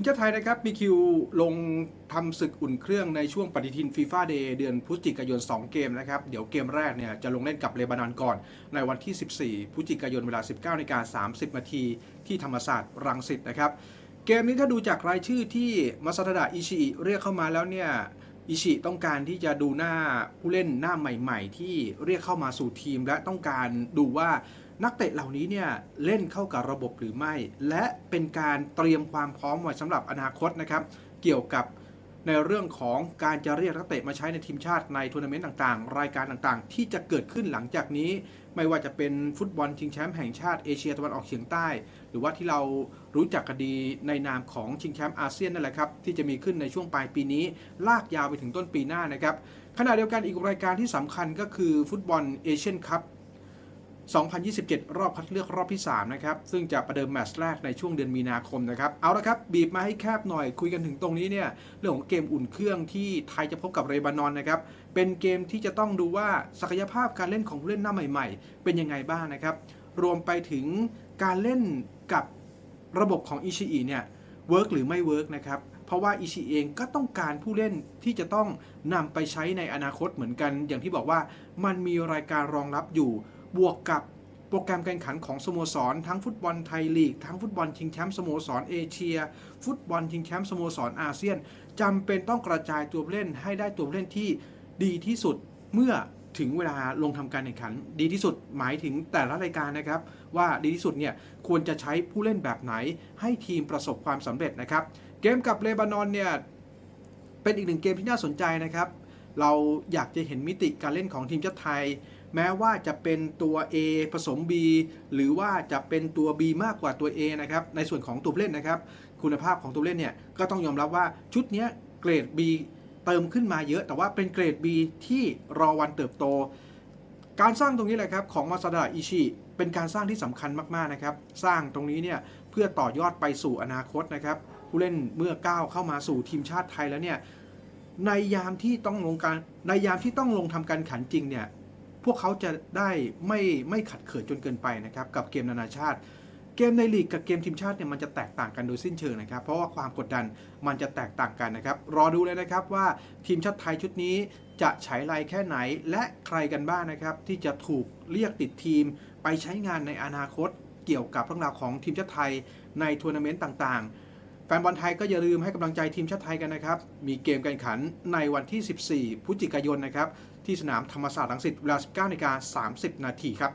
มชาติไทยนะครับมีคิวลงทำศึกอุ่นเครื่องในช่วงปฏิทินฟีฟ่าเดย์เดือนพฤศจิกายน 2 เกมนะครับ เดี๋ยวเกมแรกเนี่ยจะลงเล่นกับเลบานอนก่อน ในวันที่ 14 พฤศจิกายนเวลา 19นาฬิกา30นาทีที่ธรรมศาสตร์รังสิตนะครับ เกมนี้ถ้าดูจากรายชื่อที่มาซาตดะอิชิอิเรียกเข้ามาแล้วเนี่ยอิชิต้องการที่จะดูหน้าผู้เล่นหน้าใหม่ ๆ ที่เรียกเข้ามาสู่ทีม และต้องการดูว่า นักเตะเหล่านี้เนี่ยเล่นเข้ากับระบบหรือไม่ และเป็นการเตรียมความพร้อมไว้สำหรับอนาคตนะครับเกี่ยวกับในเรื่องของการจะเรียกนักเตะมาใช้ในทีมชาติในทัวร์นาเมนต์ต่างๆ รายการต่างๆ ที่จะเกิดขึ้นหลังจากนี้ ไม่ว่าจะเป็นฟุตบอลชิงแชมป์แห่งชาติเอเชียตะวันออกเฉียงใต้ หรือว่าที่เรารู้จักกันดีในนามของชิงแชมป์อาเซียนนั่นแหละครับที่จะมีขึ้นในช่วงปลายปีนี้ ลากยาวไปถึงต้นปีหน้านะครับขณะเดียวกันอีกรายการที่สำคัญก็คือฟุตบอลเอเชียนคัพ 2027 รอบคัดเลือกรอบที่ 3 นะครับ ซึ่งจะประเดิมแมตช์แรกในช่วงเดือนมีนาคมนะครับ เอาละครับ บีบมาให้แคบหน่อยคุยกันถึงตรงนี้เนี่ย เรื่องของเกมอุ่นเครื่องที่ไทยจะพบกับเรบานอนนะครับ เป็นเกมที่จะต้องดูว่าศักยภาพการเล่นของผู้เล่นหน้าใหม่ ๆ เป็นยังไงบ้างนะครับ รวมไปถึงการเล่นกับระบบของอิชิอิเนี่ยเวิร์กหรือไม่เวิร์กนะครับเพราะว่าอิชิเองก็ต้องการผู้เล่นที่จะต้องนำไปใช้ในอนาคตเหมือนกัน อย่างที่บอกว่ามันมีรายการรองรับอยู่ บวกกับโปรแกรมการแข่งขันของสโมสร ทั้งฟุตบอลไทยลีก ทั้งฟุตบอลชิงแชมป์สโมสรเอเชีย ฟุตบอลชิงแชมป์สโมสรอาเซียนจำเป็นต้องกระจายตัวเล่นให้ได้ตัวเล่นที่ดีที่สุดเมื่อถึงเวลาลงทำการแข่งขัน ดีที่สุดหมายถึงแต่ละรายการนะครับ ว่าดีที่สุดเนี่ยควรจะใช้ผู้เล่นแบบไหน ให้ทีมประสบความสำเร็จนะครับ เกมกับเลบานอนเนี่ยเป็นอีกหนึ่งเกมที่น่าสนใจนะครับ เราอยากจะเห็นมิติการเล่นของทีมชาติไทย แม้ว่าจะเป็นตัว A ผสม B หรือว่าจะเป็นตัว B มากกว่าตัว A นะครับ ในส่วนของตัวเล่นนะครับ คุณภาพของตัวเล่นเนี่ย ก็ต้องยอมรับว่าชุดนี้เกรด B เติมขึ้นมาเยอะ แต่ว่าเป็นเกรด B ที่รอวันเติบโต การสร้างตรงนี้แหละครับ ของมาซาดะอิชิเป็นการสร้างที่สำคัญมากๆนะครับ สร้างตรงนี้เนี่ยเพื่อต่อยอดไปสู่อนาคตนะครับผู้เล่นเมื่อก้าวเข้ามาสู่ทีมชาติไทยแล้วเนี่ยในยามที่ต้องลงการในยามที่ต้องลงทำการขันจริงเนี่ย พวกเขาจะได้ไม่ไม่ขัดเขินจนเกินไปนะครับกับเกมนานาชาติ เกมในลีกกับเกมทีมชาติเนี่ยมันจะแตกต่างกันโดยสิ้นเชิงนะครับ เพราะว่าความกดดันมันจะแตกต่างกันนะครับ รอดูเลยนะครับว่าทีมชาติไทยชุดนี้จะฉายแค่ไหนและใครกันบ้างนะครับ ที่จะถูกเรียกติดทีม ไปใช้งานในอนาคตเกี่ยวกับเรื่องราวของทีมชาติไทยในทัวร์นาเมนต์ต่างๆ ฟนบอลไทยก็อย่าลืมให้กำลังใจทีมชาติไทยกันนะครับ มีเกมการขันในวันที่ 14 พฤศจิกายนนะครับ ที่สนามธรรมศาสตร์ลังสิตเวลา 19นาฬิกา30 นาทีครับ